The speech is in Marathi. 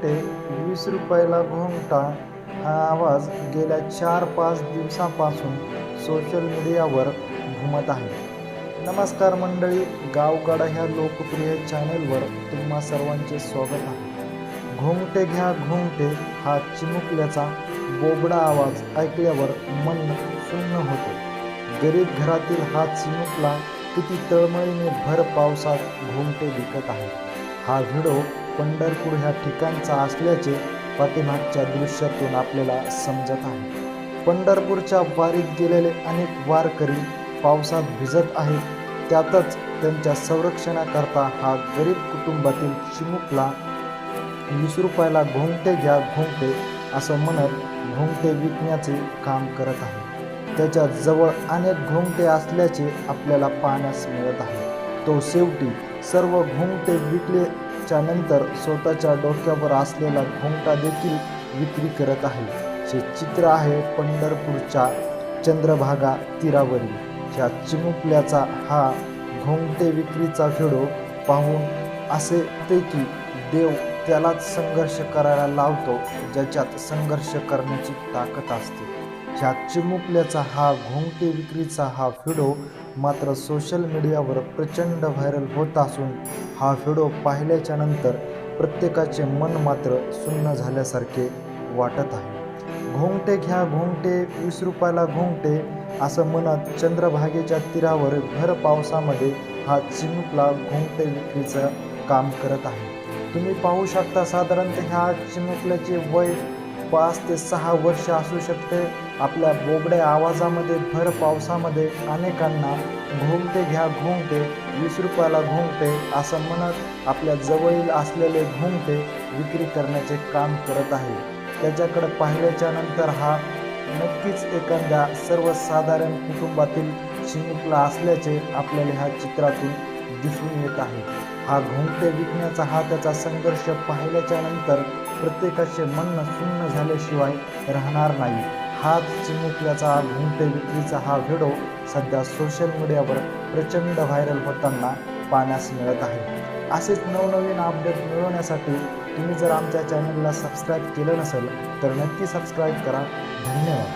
रुपयाला घोंगटा हा आवाज गेल्या चार पाच दिवसापासून सोशल मीडियावर घुमत आहे. नमस्कार मंडळी गावगाडा ह्या लोकप्रिय चॅनलवर तुम्हा सर्वांचे स्वागत आहे. घोंगटे घ्या घोंगटे हा चिमुकल्याचा बोबडा आवाज ऐकल्यावर मन सुन्न होते. गरीब घरातील हा चिमुकला किती तळमळीने भर पावसात घोंगटे विकत आहे. हा व्हिडिओ पंढरपूर ह्या ठिकाणचा असल्याचे पाठीमागच्या दृश्यातून आपल्याला समजत आहे. पंढरपूरच्या वारीत गेलेले अनेक वारकरी पावसात भिजत आहेत. त्यातच त्यांच्या संरक्षणाकरता हा गरीब कुटुंबातील चिमुकला वीस रुपयाला घोंगटे घ्या घोंगटे असं म्हणत घोंगटे विकण्याचे काम करत आहे. त्याच्याजवळ अनेक घोंगटे असल्याचे आपल्याला पाहण्यास मिळत आहे. तो शेवटी सर्व घोंगटे विकले नंतर स्वतःच्या डोक्यावर असलेला घोंगटा देखील विक्री करत आहे. हे चित्र आहे पंढरपूरच्या चंद्रभागा तीरावरील ह्या चिमुकल्याचा हा घोंगटे विक्रीचा व्हिडिओ पाहून असे ते की देव त्यालाच संघर्ष करायला लावतो ज्याच्यात संघर्ष करण्याची ताकद असते. ह्या चिमुकल्याचा हा घोंगटे विक्रीचा हा व्हिडिओ मात्र सोशल मीडियावर प्रचंड व्हायरल होत असून हा व्हिडिओ पाहिल्याच्या नंतर प्रत्येकाचे मन मात्र सुन्न झाल्यासारखे वाटत आहे. घोंगटे घ्या घोंगटे वीस रुपयाला घोंगटे असं म्हणत चंद्रभागेच्या तीरावर भर पावसामध्ये हा चिमुकला घोंगटे विक्रीचं काम करत आहे. तुम्ही पाहू शकता साधारणतः ह्या चिमुकल्याचे वय पाच ते सहा वर्ष असू शकते. आपल्या बोबड्या आवाजामध्ये भर पावसामध्ये अनेकांना घोंगटे घ्या घोंगटे वीस रुपयाला घोंगटे असं म्हणत आपल्या जवळील असलेले घुमटे विक्री करण्याचे काम करत आहे. त्याच्याकडे पाहिल्याच्या नंतर हा नक्कीच एखाद्या सर्वसाधारण कुटुंबातील चिमुकला असल्याचे आपल्याला ह्या चित्रातून दिसून येत आहे. हा घोंगटे विकण्याचा हा त्याचा संघर्ष पाहिल्याच्या नंतर प्रत्येकाचे मन सुन्न झाल्याशिवाय राहणार नाही. हा चिमुकल्याचा घुमटे विक्रीचा हा व्हिडिओ सध्या सोशल मीडियावर प्रचंड व्हायरल होताना पाहण्यास मिळत आहे. असेच नवनवीन अपडेट मिळवण्यासाठी तुम्ही जर आमच्या चॅनलला सबस्क्राईब केलं नसेल तर नक्की सबस्क्राईब करा. धन्यवाद.